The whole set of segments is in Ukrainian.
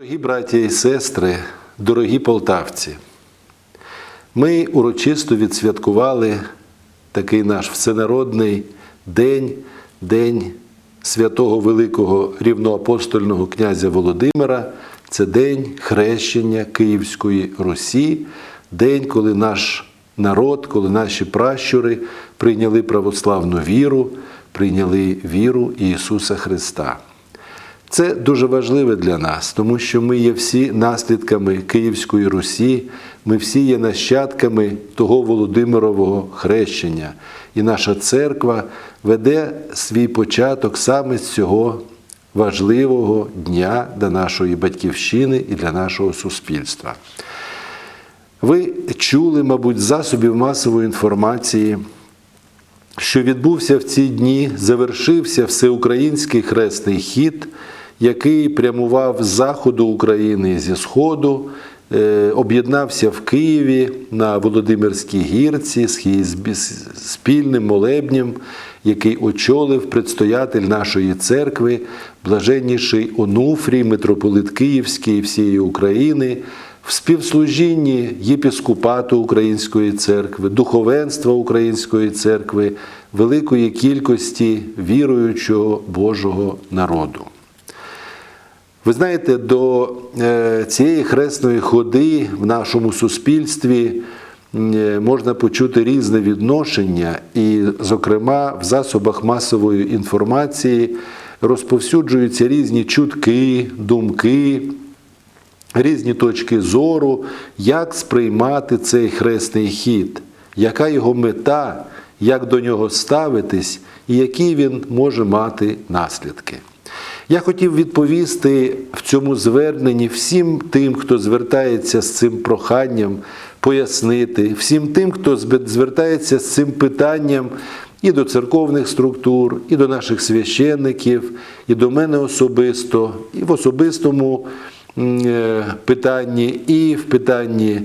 Дорогі браті і сестри, дорогі полтавці, ми урочисто відсвяткували такий наш всенародний день, день святого Великого рівноапостольного князя Володимира. Це день хрещення Київської Русі, день, коли наш народ, коли наші пращури прийняли православну віру, прийняли віру Ісуса Христа. Це дуже важливе для нас, тому що ми є всі наслідками Київської Русі, ми всі є нащадками того Володимирового хрещення. І наша церква веде свій початок саме з цього важливого дня для нашої батьківщини і для нашого суспільства. Ви чули, мабуть, засобів масової інформації, що відбувся в ці дні, завершився всеукраїнський хресний хід, який прямував з заходу України зі Сходу, е, об'єднався в Києві на Володимирській гірці з спільним молебнем, який очолив предстоятель нашої церкви, блаженніший Онуфрій, митрополит Київський всієї України в співслужінні єпіскопату Української церкви, духовенства Української церкви, великої кількості віруючого Божого народу. Ви знаєте, до е, цієї хресної ходи в нашому суспільстві е, можна почути різне відношення, і, зокрема, в засобах масової інформації розповсюджуються різні чутки, думки, різні точки зору, як сприймати цей хресний хід, яка його мета, як до нього ставитись і які він може мати наслідки. Я хотів відповісти в цьому зверненні всім тим, хто звертається з цим проханням, пояснити, всім тим, хто звертається з цим питанням і до церковних структур, і до наших священників, і до мене особисто, і в особистому питанні, і в питанні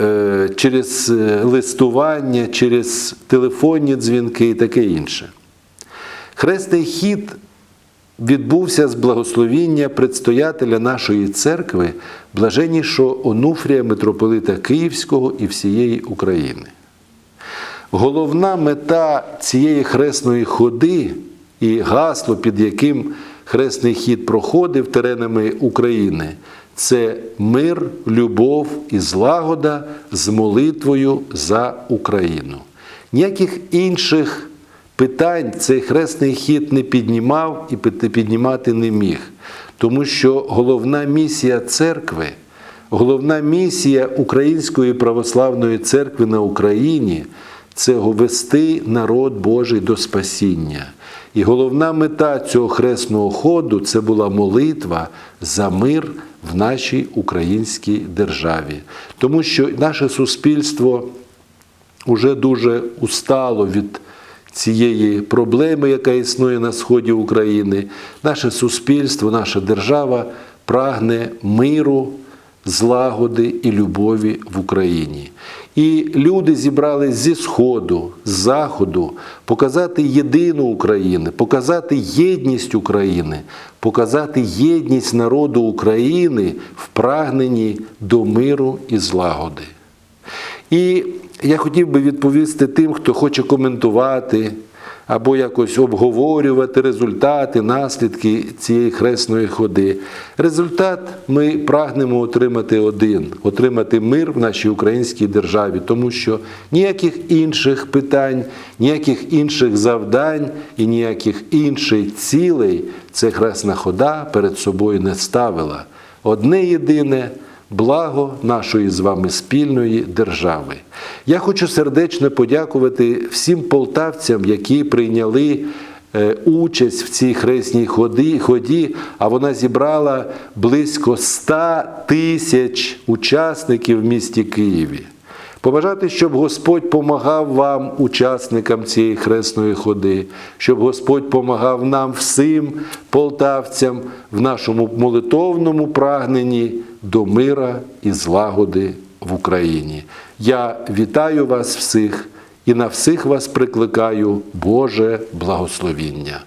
е, через е, листування, через телефонні дзвінки і таке інше. Хресний хід відбувся з благословіння предстоятеля нашої церкви, блаженнішого Онуфрія митрополита Київського і всієї України. Головна мета цієї хресної ходи і гасло, під яким хресний хід проходив теренами України, це мир, любов і злагода з молитвою за Україну. Ніяких інших питань цей хресний хід не піднімав і піднімати не міг, тому що головна місія церкви, головна місія Української православної церкви на Україні це вести народ Божий до спасіння. І головна мета цього хресного ходу це була молитва за мир в нашій українській державі, тому що наше суспільство уже дуже устало від цієї проблеми, яка існує на сході України. Наше суспільство, наша держава прагне миру, злагоди і любові в Україні. І люди зібрались зі Сходу, з Заходу, показати єдину Україну, показати єдність України, показати єдність народу України в прагненні до миру і злагоди. І я хотів би відповісти тим, хто хоче коментувати або якось обговорювати результати, наслідки цієї хресної ходи. Результат ми прагнемо отримати один отримати мир в нашій українській державі, тому що ніяких інших питань, ніяких інших завдань і ніяких інших цілей ця хресна хода перед собою не ставила. Одне єдине благо нашої з вами спільної держави. Я хочу сердечно подякувати всім полтавцям, які прийняли е, участь в цій хресній ході, ході, а вона зібрала близько 100 тисяч учасників в місті Києві. Побажати, щоб Господь помагав вам, учасникам цієї хресної ходи, щоб Господь помагав нам всім полтавцям в нашому молитовному прагненні до мира і злагоди в Україні. Я вітаю вас всіх і на всіх вас прикликаю Боже благословіння.